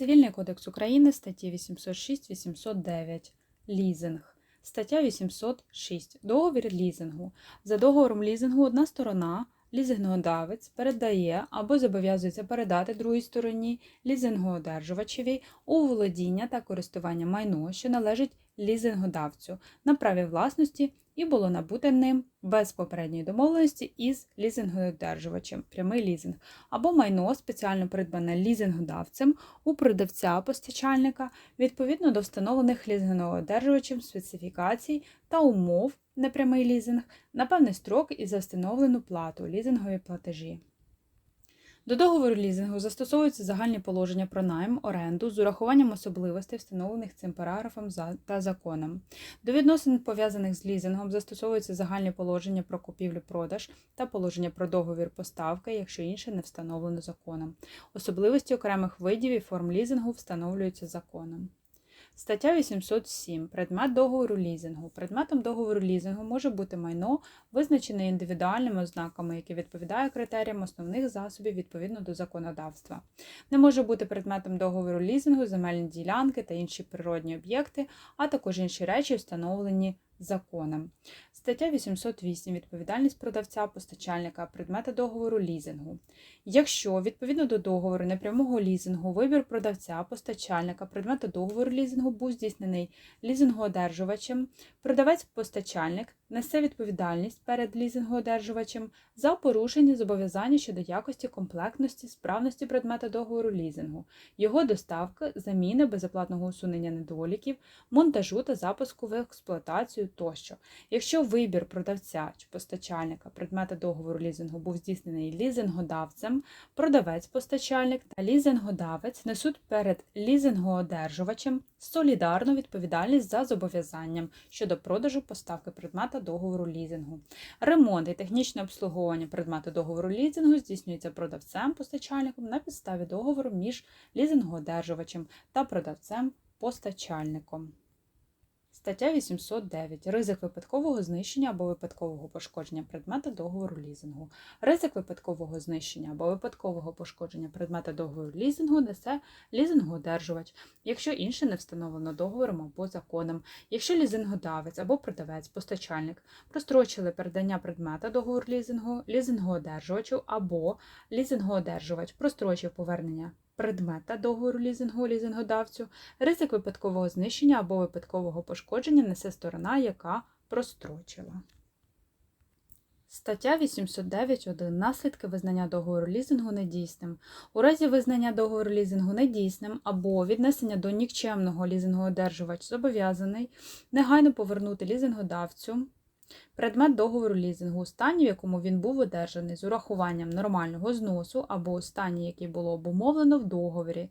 Цивільний кодекс України, статті 806-809. Лізинг. Стаття 806. Договір лізингу. За договором лізингу одна сторона, лізингодавець, передає або зобов'язується передати другій стороні лізингоодержувачеві у володіння та користування майно, що належить лізингодавцю на праві власності і було набуте ним без попередньої домовленості із лізингодержувачем, прямий лізинг, або майно спеціально придбане лізингодавцем у продавця-постачальника відповідно до встановлених лізингодержувачем специфікацій та умов непрямий лізинг на певний строк і за встановлену плату лізингові платежі. До договору лізингу застосовуються загальні положення про найм, оренду з урахуванням особливостей, встановлених цим параграфом та законом. До відносин, пов'язаних з лізингом, застосовуються загальні положення про купівлю-продаж та положення про договір поставки, якщо інше не встановлено законом. Особливості окремих видів і форм лізингу встановлюються законом. Стаття 807. Предмет договору лізингу. Предметом договору лізингу може бути майно, визначене індивідуальними ознаками, які відповідає критеріям основних засобів відповідно до законодавства. Не може бути предметом договору лізингу земельні ділянки та інші природні об'єкти, а також інші речі, встановлені законом. Стаття 808. Відповідальність продавця постачальника предмета договору лізингу. Якщо відповідно до договору непрямого лізингу вибір продавця постачальника предмета договору лізингу був здійснений лізингоодержувачем, продавець-постачальник несе відповідальність перед лізингоодержувачем за порушення зобов'язання щодо якості, комплектності, справності предмета договору лізингу, його доставки, заміни безоплатного усунення недоліків, монтажу та запуску в експлуатацію тощо. Якщо вибір продавця чи постачальника предмета договору лізингу був здійснений лізингодавцем, продавець-постачальник та лізингодавець несуть перед лізингоодержувачем солідарну відповідальність за зобов'язанням щодо продажу поставки предмета договору лізингу. Ремонт і технічне обслуговування предмету договору лізингу здійснюється продавцем-постачальником на підставі договору між лізингоодержувачем та продавцем-постачальником. Стаття 809. Ризик випадкового знищення або випадкового пошкодження предмета договору лізингу. Ризик випадкового знищення або випадкового пошкодження предмета договору лізингу несе лізингоодержувач, якщо інше не встановлено договором або законом, якщо лізингодавець або продавець, постачальник прострочили передання предмета договору лізингу лізингоодержувачу або лізингоодержувач прострочив повернення предмета договору лізингу лізингодавцю, ризик випадкового знищення або випадкового пошкодження несе сторона, яка прострочила. Стаття 809.1. Наслідки визнання договору лізингу недійсним. У разі визнання договору лізингу недійсним або віднесення до нікчемного лізингоодержувач зобов'язаний негайно повернути лізингодавцю предмет договору лізингу у стані, в якому він був одержаний з урахуванням нормального зносу або у стані, який було обумовлено в договорі.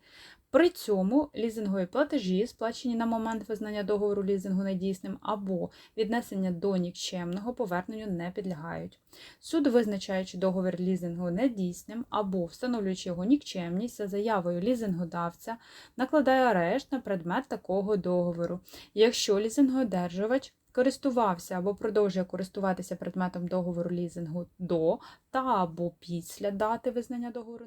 При цьому лізингові платежі, сплачені на момент визнання договору лізингу недійсним, або віднесення до нікчемного поверненню не підлягають. Суд, визначаючи договір лізингу недійсним або встановлюючи його нікчемність за заявою лізингодавця, накладає арешт на предмет такого договору, якщо лізингодержувач користувався або продовжує користуватися предметом договору лізингу до та або після дати визнання договору